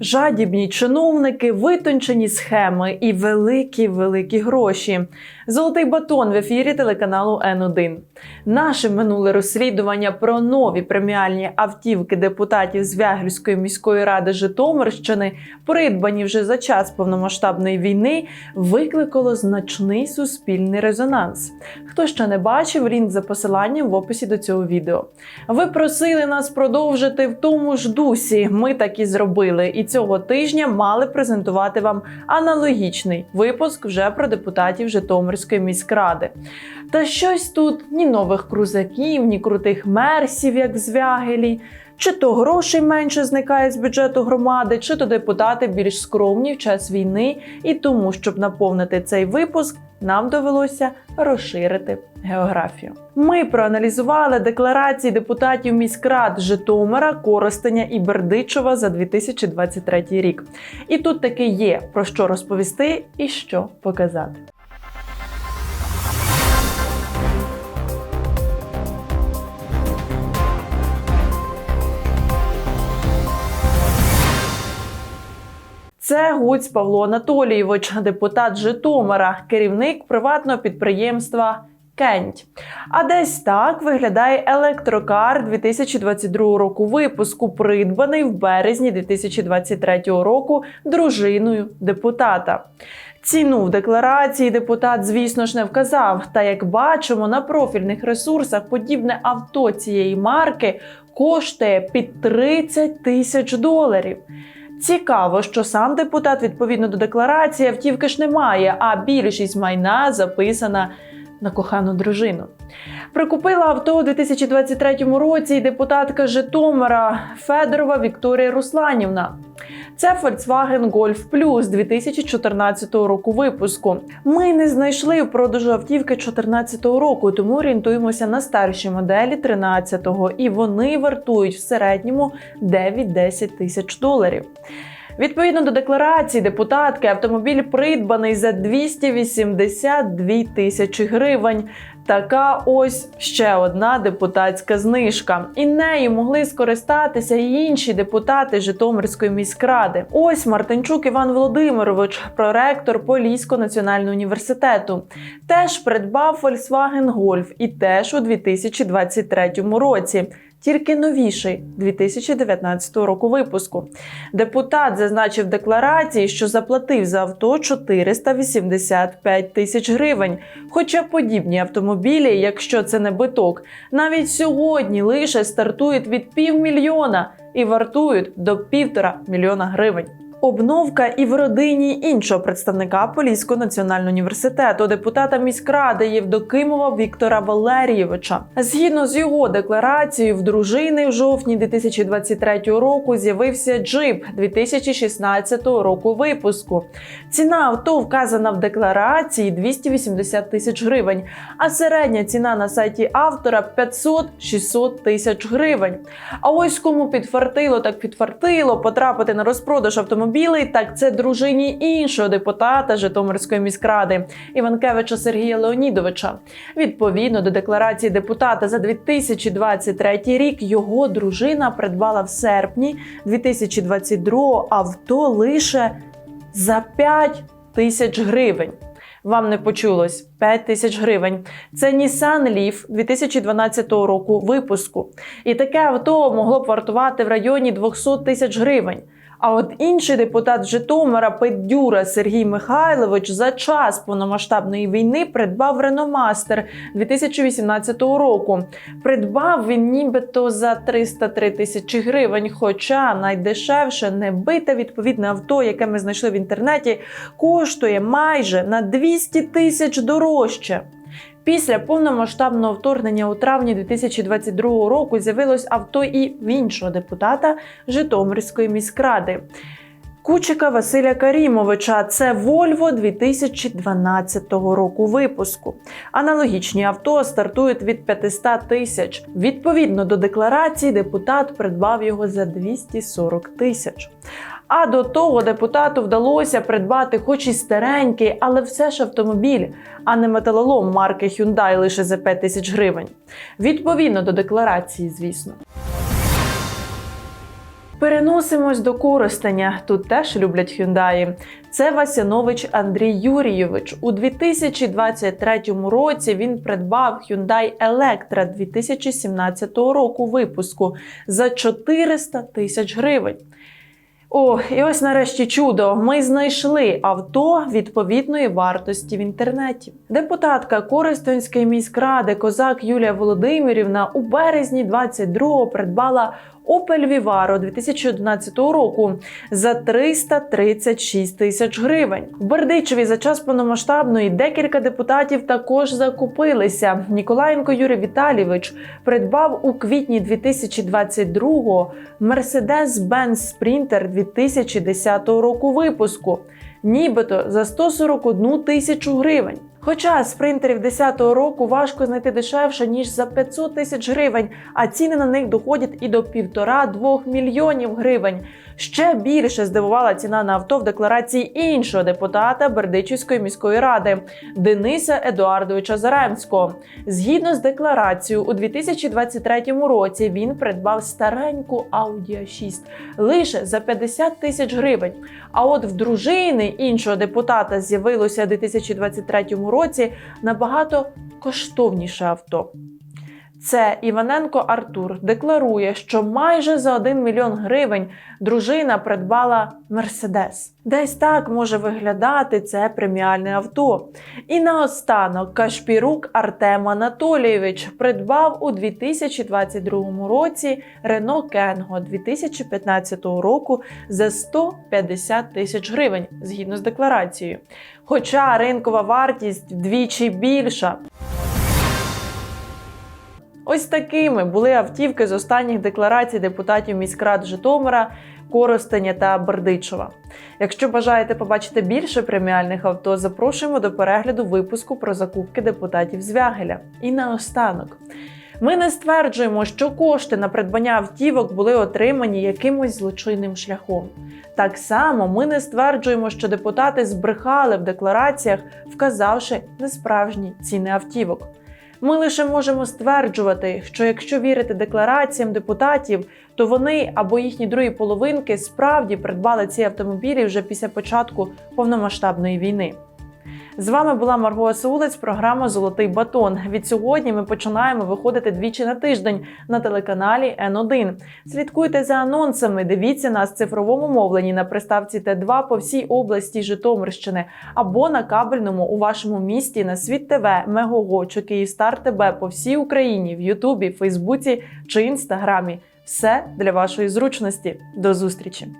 Жадібні чиновники, витончені схеми і великі великі гроші. Золотий батон в ефірі телеканалу Н1. Наше минуле розслідування про нові преміальні автівки депутатів з Вягельської міської ради Житомирщини, придбані вже за час повномасштабної війни, викликало значний суспільний резонанс. Хто ще не бачив, лінк за посиланням в описі до цього відео. Ви просили нас продовжити в тому ж дусі. Ми так і зробили. І цього тижня мали презентувати вам аналогічний випуск вже про депутатів Житомирської міськради. Та щось тут ні нових крузаків, ні крутих мерсів, як з Вягелі. Чи то грошей менше зникає з бюджету громади, чи то депутати більш скромні в час війни, і тому, щоб наповнити цей випуск, нам довелося розширити географію. Ми проаналізували декларації депутатів міськрад Житомира, Коростеня і Бердичева за 2023 рік. І тут таки є про що розповісти і що показати. Це Гуць Павло Анатолійович, депутат Житомира, керівник приватного підприємства Кенть. А десь так виглядає електрокар 2022 року випуску, придбаний в березні 2023 року дружиною депутата. Ціну в декларації депутат, звісно ж, не вказав. Та як бачимо, на профільних ресурсах подібне авто цієї марки коштує під 30 тисяч доларів. Цікаво, що сам депутат відповідно до декларації автівки ж немає, а більшість майна записана на кохану дружину. Прикупила авто у 2023 році і депутатка Житомира Федорова Вікторія Русланівна. Це Volkswagen Golf Plus 2014 року випуску. Ми не знайшли в продажу автівки 2014 року, тому орієнтуємося на старші моделі 13-го, і вони вартують в середньому 9-10 тисяч доларів. Відповідно до декларації депутатки, автомобіль придбаний за 282 тисячі гривень. Така ось ще одна депутатська знижка, і нею могли скористатися і інші депутати Житомирської міськради. Ось Мартинчук Іван Володимирович, проректор Поліського національного університету, теж придбав Volkswagen Golf і теж у 2023 році. Тільки новіший 2019 року випуску. Депутат зазначив декларації, що заплатив за авто 485 тисяч гривень. Хоча подібні автомобілі, якщо це не биток, навіть сьогодні лише стартують від півмільйона і вартують до півтора мільйона гривень. Обновка і в родині іншого представника Поліського національного університету, депутата міськради Євдокимова Віктора Валерійовича. Згідно з його декларацією, в дружини в жовтні 2023 року з'явився джип 2016 року випуску. Ціна авто вказана в декларації 280 тисяч гривень, а середня ціна на сайті автора 500-600 тисяч гривень. А ось кому підфартило, так підфартило потрапити на розпродаж автомобілів автомобілей, так це дружині іншого депутата Житомирської міськради Іванкевича Сергія Леонідовича. Відповідно до декларації депутата за 2023 рік його дружина придбала в серпні 2022 авто лише за 5 тисяч гривень. Вам не почулось 5 тисяч гривень. Це Nissan Leaf 2012 року випуску. І таке авто могло б вартувати в районі 200 тисяч гривень. А от інший депутат Житомира Педюра Сергій Михайлович за час повномасштабної війни придбав Реномастер 2018 року. Придбав він нібито за 303 тисячі гривень. Хоча найдешевше небите відповідне авто, яке ми знайшли в інтернеті, коштує майже на 200 тисяч дорожче. Після повномасштабного вторгнення у травні 2022 року з'явилось авто і в іншого депутата Житомирської міськради. Кучика Василя Карімовича це Volvo 2012 року випуску. Аналогічні авто стартують від 500 тисяч. Відповідно до декларації, депутат придбав його за 240 тисяч. А до того депутату вдалося придбати, хоч і старенький, але все ж автомобіль, а не металолом марки Hyundai лише за 5 тисяч гривень. Відповідно до декларації, звісно. Переносимось до Коростеня. Тут теж люблять Hyundai. Це Васянович Андрій Юрійович. У 2023 році він придбав Hyundai Electra 2017 року випуску за 400 тисяч гривень. О, і ось нарешті чудо. Ми знайшли авто відповідної вартості в інтернеті. Депутатка Користонської міськради Козак Юлія Володимирівна у березні 22-го придбала Opel Vivaro 2011 року за 336 тисяч гривень. В Бердичеві за час повномасштабної декілька депутатів також закупилися. Ніколаєнко Юрій Віталійович придбав у квітні 2022-го Mercedes-Benz Sprinter 2010 року випуску, нібито за 141 тисячу гривень. Хоча спринтерів 10-го року важко знайти дешевше ніж за 500 тисяч гривень, а ціни на них доходять і до півтора-двох мільйонів гривень. Ще більше здивувала ціна на авто в декларації іншого депутата Бердичівської міської ради Дениса Едуардовича Заремського. Згідно з декларацією, у 2023 році він придбав стареньку Audi a 6 лише за 50 тисяч гривень. А от в дружини іншого депутата з'явилося у 2023 році набагато коштовніше авто. Це Іваненко Артур декларує, що майже за 1 мільйон гривень дружина придбала Мерседес. Десь так може виглядати це преміальне авто. І наостанок Кашпірук Артем Анатолійович придбав у 2022 році Рено Кенго 2015 року за 150 тисяч гривень згідно з декларацією. Хоча ринкова вартість вдвічі більша. Ось такими були автівки з останніх декларацій депутатів міськрад Житомира, Коростеня та Бердичева. Якщо бажаєте побачити більше преміальних авто, запрошуємо до перегляду випуску про закупки депутатів з Вягеля. І наостанок. Ми не стверджуємо, що кошти на придбання автівок були отримані якимось злочинним шляхом. Так само ми не стверджуємо, що депутати збрехали в деклараціях, вказавши несправжні ціни автівок. Ми лише можемо стверджувати, що якщо вірити деклараціям депутатів, то вони або їхні другі половинки справді придбали ці автомобілі вже після початку повномасштабної війни. З вами була Марго Сулець, програма Золотий батон. Від сьогодні ми починаємо виходити двічі на тиждень на телеканалі Н1. Слідкуйте за анонсами, дивіться нас в цифровому мовленні на приставці Т2 по всій області Житомирщини або на кабельному у вашому місті на світ ТВ, Мегого чи Київстар ТБ по всій Україні в Ютубі, Фейсбуці чи Інстаграмі. Все для вашої зручності. До зустрічі!